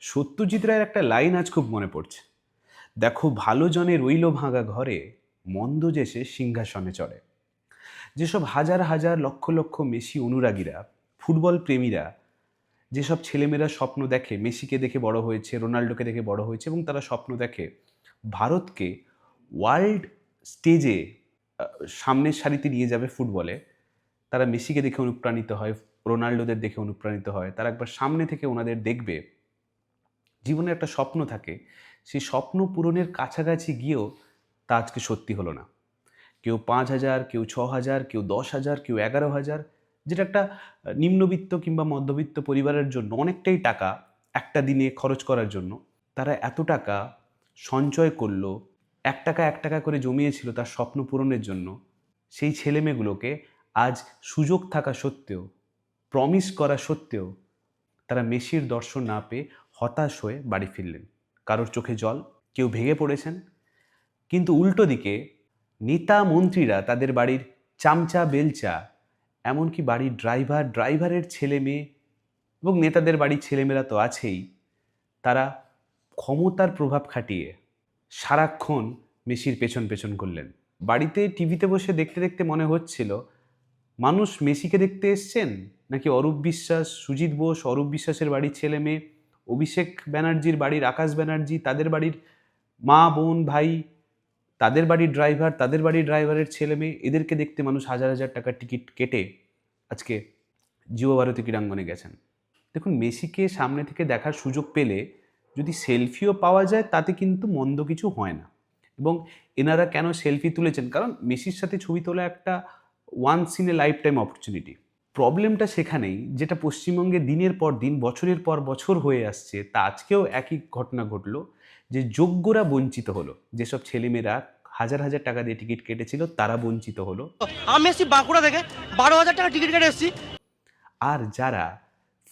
সত্যজিৎ রায়ের একটা লাইন আজ খুব মনে পড়ছে। দেখো ভালো জনে রইল ভাঙা ঘরে, মন্দ যে সে সিংহাসনে চড়ে। যেসব হাজার হাজার লক্ষ লক্ষ মেসি অনুরাগীরা, ফুটবল প্রেমীরা, যেসব ছেলেমেয়েরা স্বপ্ন দেখে, মেসিকে দেখে বড় হয়েছে, রোনাল্ডোকে দেখে বড় হয়েছে এবং তারা স্বপ্ন দেখে, ভারতকে ওয়ার্ল্ড স্টেজে সামনের সারিতে নিয়ে যাবে ফুটবলে। তারা মেসিকে দেখে অনুপ্রাণিত হয়, রোনাল্ডোদের দেখে অনুপ্রাণিত হয়। তারা একবার সামনে থেকে ওনাদের দেখবে জীবনে একটা স্বপ্ন থাকে, সেই স্বপ্ন পূরণের কাছাকাছি গিয়েও তা আজকে সত্যি হলো না। কেউ পাঁচ হাজার, কেউ ছ হাজার, কেউ দশ হাজার, কেউ এগারো হাজার, যেটা একটা নিম্নবিত্ত কিংবা মধ্যবিত্ত পরিবারের জন্য অনেকটাই টাকা একটা দিনে খরচ করার জন্য, তারা এত টাকা সঞ্চয় করল, এক টাকা এক টাকা করে জমিয়েছিল তার স্বপ্ন পূরণের জন্য, সেই ছেলেমেয়েগুলোকে আজ সুযোগ থাকা সত্ত্বেও প্রমিস করা সত্ত্বেও, তারা মেসির দর্শন না পেয়ে হতাশ হয়ে বাড়ি ফিরলেন। কারোর চোখে জল, কেউ ভেঙে পড়েছেন। কিন্তু উল্টো দিকে নেতা মন্ত্রীরা তাদের বাড়ির চামচা, বেলচা, এমনকি বাড়ির ড্রাইভার, ড্রাইভারের ছেলে মেয়ে এবং নেতাদের বাড়ির ছেলেমেয়েরা তো আছেই, তারা ক্ষমতার প্রভাব খাটিয়ে সারাক্ষণ মেসির পেছন পেছন করলেন। বাড়িতে টিভিতে বসে দেখতে দেখতে মনে হচ্ছিল, মানুষ মেসিকে দেখতে এসছেন? নাকি অরূপ বিশ্বাস, সুজিত বোস, অরূপ বিশ্বাসের বাড়ির ছেলে মেয়ে অভিষেক ব্যানার্জির বাড়ির আকাশ ব্যানার্জি, তাদের বাড়ির মা, বোন, ভাই, তাদের বাড়ির ড্রাইভার, তাদের বাড়ির ড্রাইভারের ছেলে মেয়ে, এদেরকে দেখতে মানুষ হাজার হাজার টাকার টিকিট কেটে আজকে যুব ভারতী ক্রীড়াঙ্গনে গেছেন। দেখুন, মেসিকে সামনে থেকে দেখার সুযোগ পেলে যদি সেলফিও পাওয়া যায়, তাতে কিন্তু মন্দ কিছু হয় না। এবং এনারা কেন সেলফি তুলেছেন? কারণ মেসির সাথে ছবি তোলা একটা once in a life time opportunity প্রবলেমটা সেখানেই যেটা পশ্চিমবঙ্গে দিনের পর দিন বছরের পর বছর হয়ে আসছে তা আজকেও একই ঘটনা ঘটলো যে যোগ্যরা বঞ্চিত হলো যেসব ছেলেমেয়েরা হাজার হাজার টাকা দিয়ে টিকিট কেটেছিল তারা বঞ্চিত হলো। আমি এসেছি বাঁকুড়া থেকে বারো হাজার টাকা টিকিট কেটে এসেছি। আর যারা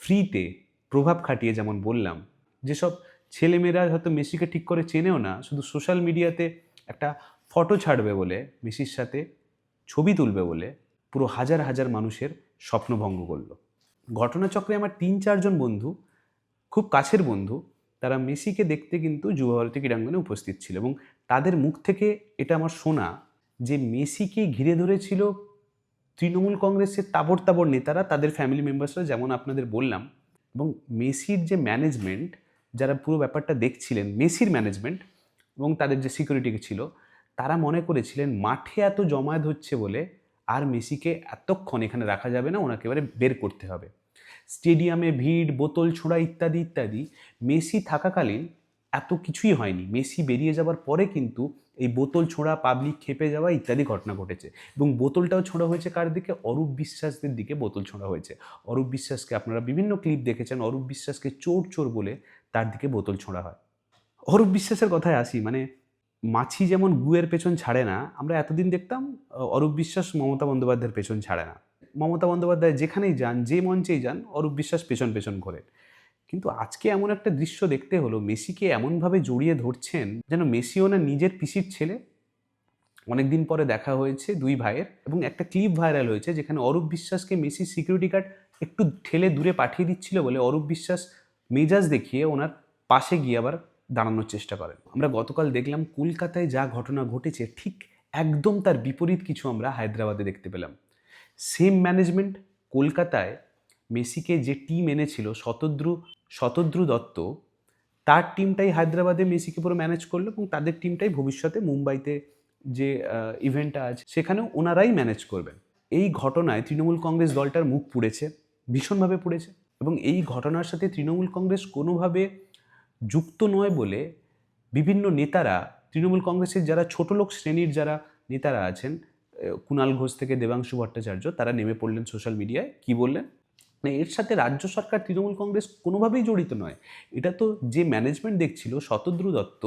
ফ্রিতে প্রভাব খাটিয়ে যেমন বললাম যেসব ছেলেমেয়েরা হয়তো মেসিকে ঠিক করে চেনেও না শুধু সোশ্যাল মিডিয়াতে একটা ফটো ছাড়বে বলে মেসির সাথে ছবি তুলবে বলে পুরো হাজার হাজার মানুষের স্বপ্নভঙ্গ করল। ঘটনাচক্রে আমার তিন চারজন বন্ধু, খুব কাছের বন্ধু, তারা মেসিকে দেখতে কিন্তু যুব ভারতী ক্রীড়াঙ্গনে উপস্থিত ছিল এবং তাদের মুখ থেকে এটা আমার শোনা যে মেসিকে ঘিরে ধরেছিল তৃণমূল কংগ্রেসের তাবড় তাবড় নেতারা, তাদের ফ্যামিলি মেম্বার্সরা যেমন আপনাদের বললাম এবং মেসির যে ম্যানেজমেন্ট যারা পুরো ব্যাপারটা দেখছিলেন, মেসির ম্যানেজমেন্ট এবং তাদের যে সিকিউরিটি ছিল, তারা মনে করেছিলেন মাঠে এত জমায়েত হচ্ছে বলে আর মেসিকে এতক্ষণ এখানে রাখা যাবে না, ওনাকে এবারে বের করতে হবে। স্টেডিয়ামে ভিড়, বোতল ছোড়া ইত্যাদি ইত্যাদি, মেসি থাকাকালীন এত কিছুই হয়নি। মেসি বেরিয়ে যাওয়ার পরে কিন্তু এই বোতল ছোঁড়া, পাবলিক খেপে যাওয়া ইত্যাদি ঘটনা ঘটেছে। এবং বোতলটাও ছোঁড়া হয়েছে কার দিকে? অরূপ বিশ্বাসদের দিকে বোতল ছোঁড়া হয়েছে। অরূপ বিশ্বাসকে আপনারা বিভিন্ন ক্লিপ দেখেছেন, অরূপ বিশ্বাসকে চোর চোর বলে তার দিকে বোতল ছোঁড়া হয়। অরূপ বিশ্বাসের কথায় আসি মানে মাছি যেমন গুয়ের পেছন ছাড়ে না, আমরা এতদিন দেখতাম অরূপ বিশ্বাস মমতা বন্দ্যোপাধ্যায়ের পেছন ছাড়ে না। মমতা বন্দ্যোপাধ্যায় যেখানেই যান, যে মঞ্চেই যান, অরূপ বিশ্বাস পেছন পেছন ঘোরেন কিন্তু আজকে এমন একটা দৃশ্য দেখতে হলো, মেসিকে এমনভাবে জড়িয়ে ধরছেন, যেন মেসি ওনার নিজের পিসির ছেলে। অনেকদিন পরে দেখা হয়েছে দুই ভাইয়ের, এবং একটা ক্লিপ ভাইরাল হয়েছে, যেখানে অরূপ বিশ্বাসকে মেসি সিকিউরিটি গার্ড একটু ঠেলে দূরে পাঠিয়ে দিচ্ছিল বলে অরূপ বিশ্বাস মেজাজ দেখিয়ে ওনার পাশে গিয়ে আবার দাঁড়ানোর চেষ্টা করেন। আমরা গতকাল দেখলাম কলকাতায় যা ঘটনা ঘটেছে, ঠিক একদম তার বিপরীত কিছু আমরা হায়দ্রাবাদে দেখতে পেলাম। সেম ম্যানেজমেন্ট কলকাতায় মেসিকে যে টিম এনেছিল, শতদ্রু শতদ্রু দত্ত, তার টিমটাই হায়দ্রাবাদে মেসিকে পুরো ম্যানেজ করল এবং তাদের টিমটাই ভবিষ্যতে মুম্বাইতে যে ইভেন্টটা আছে, সেখানেও ওনারাই ম্যানেজ করবেন। এই ঘটনায় তৃণমূল কংগ্রেস দলটার মুখ পুড়েছে, ভীষণভাবে পুড়েছে এবং এই ঘটনার সাথে তৃণমূল কংগ্রেস কোনোভাবে যুক্ত নয় বলে বিভিন্ন নেতারা, তৃণমূল কংগ্রেসের যারা ছোট লোক শ্রেণির যারা নেতারা আছেন কুণাল ঘোষ থেকে দেবাংশু ভট্টাচার্য, তারা নেমে পড়লেন সোশ্যাল মিডিয়ায়। কি বললেন? না, এর সাথে রাজ্য সরকার, তৃণমূল কংগ্রেস কোনোভাবেই জড়িত নয়। এটা তো যে ম্যানেজমেন্ট দেখছিল, শতদ্রু দত্ত,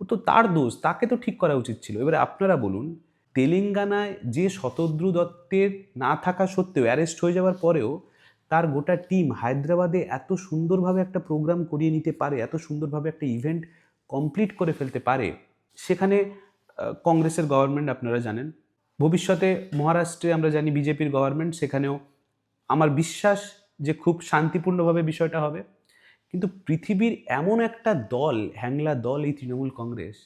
ও তো তার দোষ, তাকে তো ঠিক করা উচিত ছিল। এবারে আপনারা বলুন, তেলেঙ্গানায় যে শতদ্রু দত্তের না থাকা সত্ত্বেও অ্যারেস্ট হয়ে যাওয়ার পরেও তার গোটা টিম হায়দ্রাবাদে এত সুন্দরভাবে একটা প্রোগ্রাম করিয়ে নিতে পারে, এত সুন্দরভাবে একটা ইভেন্ট কমপ্লিট করে ফেলতে পারে, সেখানে কংগ্রেসের গভর্নমেন্ট আপনারা জানেন। ভবিষ্যতে মহারাষ্ট্রে আমরা জানি বিজেপির গভর্নমেন্ট সেখানেও আমার বিশ্বাস যে খুব শান্তিপূর্ণভাবে বিষয়টা হবে। কিন্তু পৃথিবীর এমন একটা দল, হ্যাংলা দল এই তৃণমূল কংগ্রেস,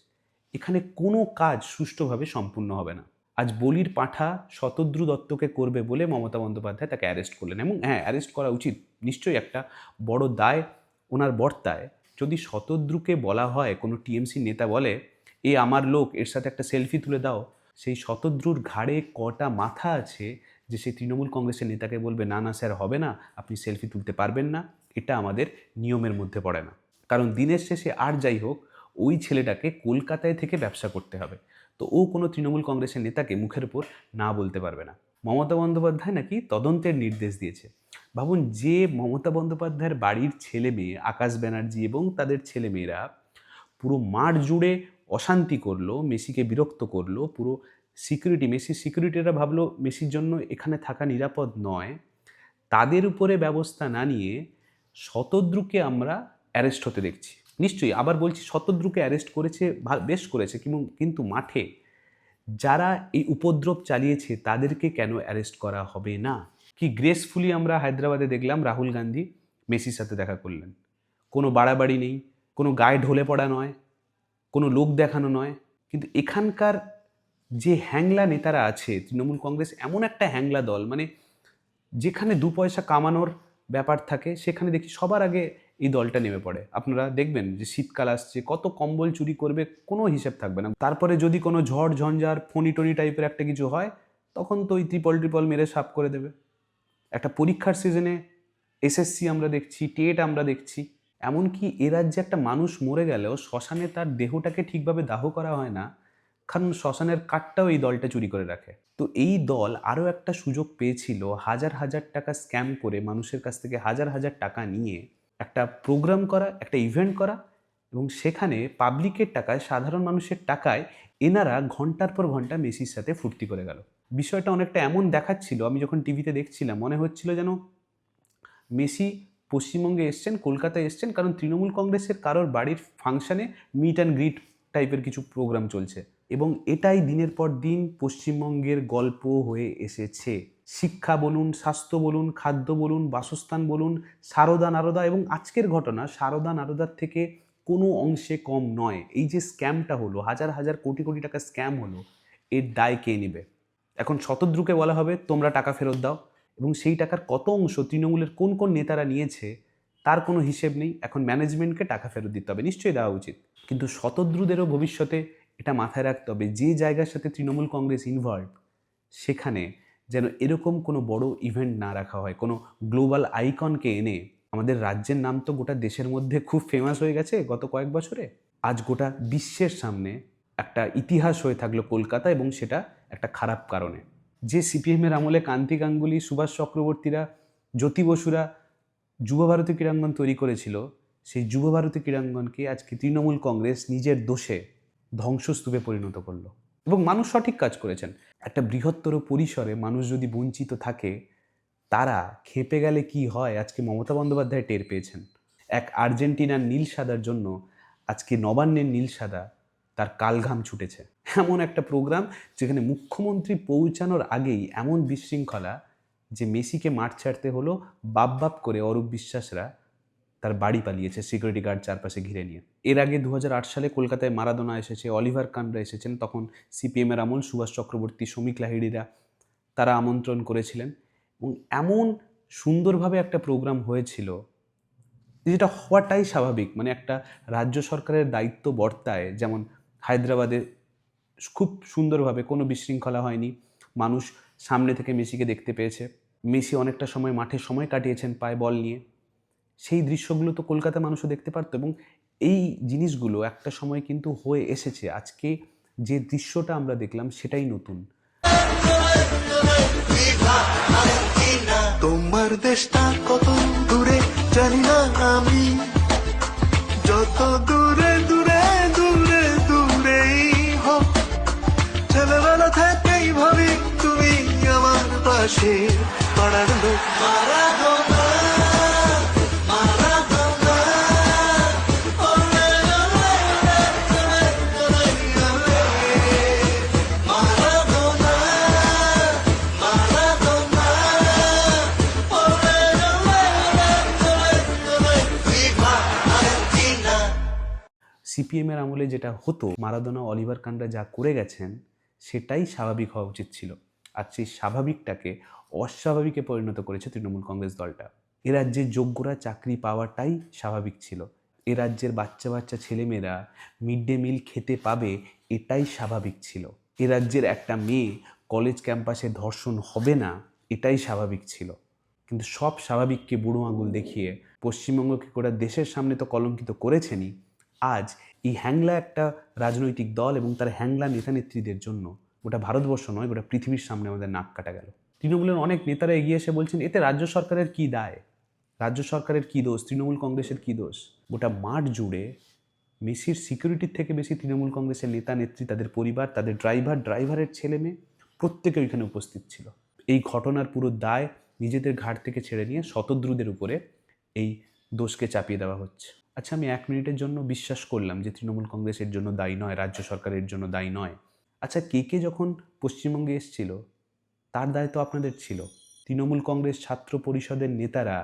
এখানে কোনো কাজ সুষ্ঠুভাবে সম্পূর্ণ হবে না। আজ বলির পাঠা শতদ্রু দত্তকে করবে বলে মমতা বন্দ্যোপাধ্যায় তাকে অ্যারেস্ট করলেন। এবং হ্যাঁ অ্যারেস্ট করা উচিত, নিশ্চয়ই একটা বড় দায় ওনার বর্তায়। যদি শতদ্রুকে বলা হয়, কোনো টিএমসি নেতা বলে, এ আমার লোক, এর সাথে একটা সেলফি তুলে দাও। সেই শতদ্রুর ঘাড়ে কটা মাথা আছে যে সেই তৃণমূল কংগ্রেসের নেতাকে বলবে, না না স্যার, হবে না, আপনি সেলফি তুলতে পারবেন না। এটা আমাদের নিয়মের মধ্যে পড়ে না। কারণ দিনের শেষে আর যাই হোক, ওই ছেলেটাকে কলকাতায় থেকে ব্যবসা করতে হবে। তো ও কোনো তৃণমূল কংগ্রেসের নেতাকে মুখের উপর না বলতে পারবে না। মমতা বন্দ্যোপাধ্যায় নাকি তদন্তের নির্দেশ দিয়েছে। ভাবুন যে মমতা বন্দ্যোপাধ্যায়ের বাড়ির ছেলে মেয়ে আকাশ ব্যানার্জি এবং তাদের ছেলে মেয়েরা পুরো মাঠ জুড়ে অশান্তি করল, মেসিকে বিরক্ত করল, পুরো সিকিউরিটি মেসির সিকিউরিটিরা ভাবলো মেসির জন্য এখানে থাকা নিরাপদ নয়। তাদের উপরে ব্যবস্থা না নিয়ে শতদ্রুকে আমরা অ্যারেস্ট হতে দেখছি। নিশ্চয়ই আবার বলছি শতদ্রুকে অ্যারেস্ট করেছে বেশ করেছে কিন্তু মাঠে যারা এই উপদ্রব চালিয়েছে তাদেরকে কেন অ্যারেস্ট করা হবে না? কি গ্রেসফুলি আমরা হায়দ্রাবাদে দেখলাম রাহুল গান্ধী মেসির সাথে দেখা করলেন। কোনো বাড়াবাড়ি নেই, কোনো গায়ে ঢলে পড়া নয়, কোনো লোক দেখানো নয়। কিন্তু এখানকার যে হ্যাংলা নেতারা আছে, তৃণমূল কংগ্রেস এমন একটা হ্যাংলা দল মানে যেখানে দু পয়সা কামানোর ব্যাপার থাকে, সেখানে দেখি সবার আগে এই দলটা নেমে পড়ে। আপনারা দেখবেন যে শীতকাল আসছে, কত কম্বল চুরি করবে, কোনো হিসেব থাকবে না। তারপরে যদি কোনো ঝড়, ঝঞ্ঝার ফণি টনি টাইপের একটা কিছু হয়, তখন তো ওই ত্রিপল ট্রিপল মেরে সাফ করে দেবে। একটা পরীক্ষার সিজনে এসএসসি আমরা দেখছি টেট আমরা দেখছি। এমনকি এ রাজ্যে একটা মানুষ মরে গেলেও শ্মশানে তার দেহটাকে ঠিকভাবে দাহ করা হয় না, কারণ শ্মশানের কাঠটাও এই দলটা চুরি করে রাখে। তো এই দল আরও একটা সুযোগ পেয়েছিল, হাজার হাজার টাকা স্ক্যাম করে মানুষের কাছ থেকে হাজার হাজার টাকা নিয়ে একটা প্রোগ্রাম করা, একটা ইভেন্ট করা এবং সেখানে পাবলিকের টাকায়, সাধারণ মানুষের টাকায় এনারা ঘণ্টার পর ঘণ্টা মেসির সাথে ফুর্তি করে গেল। বিষয়টা অনেকটা এমন দেখাচ্ছিল, আমি যখন টিভিতে দেখছিলাম, মনে হচ্ছিল যেন মেসি পশ্চিমবঙ্গে এসছেন, কলকাতায় এসছেন, কারণ তৃণমূল কংগ্রেসের কারোর বাড়ির ফাংশানে মিট অ্যান্ড গ্রিট টাইপের কিছু প্রোগ্রাম চলছে। এবং এটাই দিনের পর দিন পশ্চিমবঙ্গের গল্প হয়ে এসেছে। শিক্ষা বলুন, স্বাস্থ্য বলুন, খাদ্য বলুন, বাসস্থান বলুন, সারদা নারদা এবং আজকের ঘটনা সারদা নারদার থেকে কোনো অংশে কম নয়। এই যে স্ক্যামটা হলো, হাজার হাজার কোটি কোটি টাকা স্ক্যাম হলো, এর দায় কে নেবে? এখন শতদ্রুকে বলা হবে, তোমরা টাকা ফেরত দাও। এবং সেই টাকার কত অংশ তৃণমূলের কোন কোন নেতারা নিয়েছে, তার কোনো হিসেব নেই। এখন ম্যানেজমেন্টকে টাকা ফেরত দিতে হবে, নিশ্চয়ই দেওয়া উচিত। কিন্তু শতদ্রুদেরও ভবিষ্যতে এটা মাথায় রাখতে হবে, যে জায়গার সাথে তৃণমূল কংগ্রেস ইনভলভ সেখানে যেন এরকম কোনো বড় ইভেন্ট না রাখা হয়। কোনো গ্লোবাল আইকনকে এনে আমাদের রাজ্যের নাম তো গোটা দেশের মধ্যে খুব ফেমাস হয়ে গেছে গত কয়েক বছরে। আজ গোটা বিশ্বের সামনে একটা ইতিহাস হয়ে থাকল কলকাতা এবং সেটা একটা খারাপ কারণে। যে সিপিএমের আমলে কান্তি গাঙ্গুলি, সুভাষ চক্রবর্তীরা, জ্যোতি বসুরা যুবভারতী ক্রীড়াঙ্গন তৈরি করেছিল, সেই যুবভারতী ক্রীড়াঙ্গনকে আজকে তৃণমূল কংগ্রেস নিজের দোষে ধ্বংসস্তূপে পরিণত করল। এবং মানুষ সঠিক কাজ করেছেন। একটা বৃহত্তর পরিসরে মানুষ যদি বঞ্চিত থাকে, তারা খেপে গেলে কি হয়? আজকে মমতা বন্দ্যোপাধ্যায় টের পেয়েছেন। এক আর্জেন্টিনার নীল সাদার জন্য আজকে নবান্নের নীল সাদা তার কালঘাম ছুটেছে। এমন একটা প্রোগ্রাম যেখানে মুখ্যমন্ত্রী পৌঁছানোর আগেই এমন বিশৃঙ্খলা যে মেসিকে মাঠ ছাড়তে হলো, বাপ বাপ করে অরূপ বিশ্বাসরা তার বাড়ি পালিয়েছে সিকিউরিটি গার্ড চারপাশে ঘিরে নিয়ে। এর আগে দু হাজার আট সালে কলকাতায় মারাদোনা এসেছে, অলিভার কানরা এসেছেন, তখন সিপিএমের আমল সুভাষ চক্রবর্তী শ্রমিক লাহিড়িরা তারা আমন্ত্রণ করেছিলেন। এবং এমন সুন্দরভাবে একটা প্রোগ্রাম হয়েছিল যেটা হওয়াটাই স্বাভাবিক মানে একটা রাজ্য সরকারের দায়িত্ব বর্তায়, যেমন হায়দ্রাবাদে খুব সুন্দরভাবে কোনো বিশৃঙ্খলা হয়নি, মানুষ সামনে থেকে মেসিকে দেখতে পেয়েছে। মেসি অনেকটা সময় মাঠে সময় কাটিয়েছেন পায়ে বল নিয়ে। সেই দৃশ্যগুলো তো কলকাতা মানুষও দেখতে পারতো এবং এই জিনিসগুলো একটা সময় কিন্তু হয়ে এসেছে। আজকে যে দৃশ্যটা আমরা দেখলাম সেটাই নতুন। তোমার দেশটা কত দূরে জানি না আমি। যত দূরে দূরে দূরে দূরেই হোক, ছেলেবেলা থেকেই ভাবি তুমি আমার পাশে। লোক সিপিএমের আমলে যেটা হতো, মারাদোনা অলিভার কান্ডা যা করে গেছেন, সেটাই স্বাভাবিক হওয়া উচিত ছিল। আর সেই স্বাভাবিকটাকে অস্বাভাবিকে পরিণত করেছে তৃণমূল কংগ্রেস দলটা। এ রাজ্যের যোগ্যরা চাকরি পাওয়াটাই স্বাভাবিক ছিল। এ রাজ্যের বাচ্চা বাচ্চা ছেলেমেয়েরা মিড ডে মিল খেতে পাবে, এটাই স্বাভাবিক ছিল। এ রাজ্যের একটা মেয়ে কলেজ ক্যাম্পাসে ধর্ষণ হবে না, এটাই স্বাভাবিক ছিল। কিন্তু সব স্বাভাবিককে বুড়ো আঙুল দেখিয়ে পশ্চিমবঙ্গকে গোটা দেশের সামনে তো কলঙ্কিত করেছেনই। আজ এই হ্যাংলা একটা রাজনৈতিক দল এবং তার হ্যাংলা নেতা নেত্রীদের জন্য গোটা ভারতবর্ষ নয়, গোটা পৃথিবীর সামনে আমাদের নাক কাটা গেল। তৃণমূলের অনেক নেতারা এগিয়ে এসে বলছেন, এতে রাজ্য সরকারের কী দায়? রাজ্য সরকারের কী দোষ? তৃণমূল কংগ্রেসের কী দোষ? গোটা মাঠ জুড়ে মেসির সিকিউরিটির থেকে বেশি তৃণমূল কংগ্রেসের নেতা নেত্রী তাদের পরিবার, তাদের ড্রাইভার ড্রাইভারের ছেলে মেয়ে প্রত্যেকে ওইখানে উপস্থিত ছিল। এই ঘটনার পুরো দায় নিজেদের ঘাট থেকে ছেড়ে নিয়ে শতদ্রুদের উপরে এই দোষকে চাপিয়ে দেওয়া হচ্ছে। আচ্ছা আমি এক মিনিটের জন্য বিশ্বাস করলাম যে তৃণমূল কংগ্রেসের জন্য দায়ী নয়, রাজ্য সরকারের জন্য দায়ী নয়। আচ্ছা কে কে যখন পশ্চিমবঙ্গে এসেছিল, তার দায়িত্ব আপনাদের ছিল। তৃণমূল কংগ্রেস ছাত্র পরিষদের নেতারা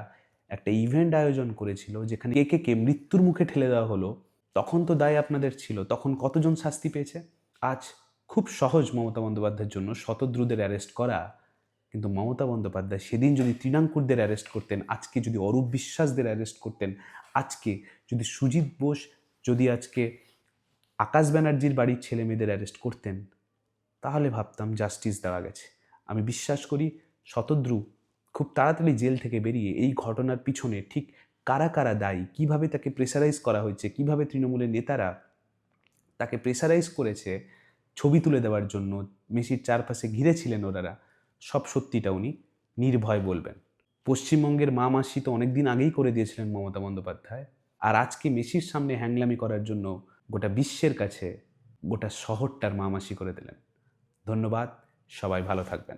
একটা ইভেন্ট আয়োজন করেছিল, যেখানে কে কে কে মৃত্যুর মুখে ঠেলে দেওয়া হলো, তখন তো দায় আপনাদের ছিল। তখন কতজন শাস্তি পেয়েছে? আজ খুব সহজ মমতা বন্দ্যোপাধ্যায়ের জন্য শতদ্রুদের অ্যারেস্ট করা, কিন্তু মমতা বন্দ্যোপাধ্যায় সেদিন যদি তৃণাঙ্কুরদের অ্যারেস্ট করতেন, আজকে যদি অরূপ বিশ্বাসদের অ্যারেস্ট করতেন, আজকে যদি সুজিত বোস যদি আজকে আকাশ ব্যানার্জির বাড়ির ছেলে মেয়েদের অ্যারেস্ট করতেন, তাহলে ভাবতাম জাস্টিস দেওয়া গেছে। আমি বিশ্বাস করি শতদ্রু খুব তাড়াতাড়ি জেল থেকে বেরিয়ে এই ঘটনার পিছনে ঠিক কারা কারা দায়ী, কীভাবে তাকে প্রেসারাইজ করা হয়েছে, কীভাবে তৃণমূলের নেতারা তাকে প্রেসারাইজ করেছে ছবি তুলে দেওয়ার জন্য মেসির চারপাশে ঘিরেছিলেন ওনারা, সব সত্যিটা উনি নির্ভয় বলবেন। পশ্চিমবঙ্গের মা মাসি তো অনেকদিন আগেই করে দিয়েছিলেন মমতা বন্দ্যোপাধ্যায়। আর আজকে মেসির সামনে হ্যাংলামি করার জন্য গোটা বিশ্বের কাছে গোটা শহরটার মামাসি করে দিলেন। ধন্যবাদ, সবাই ভালো থাকবেন।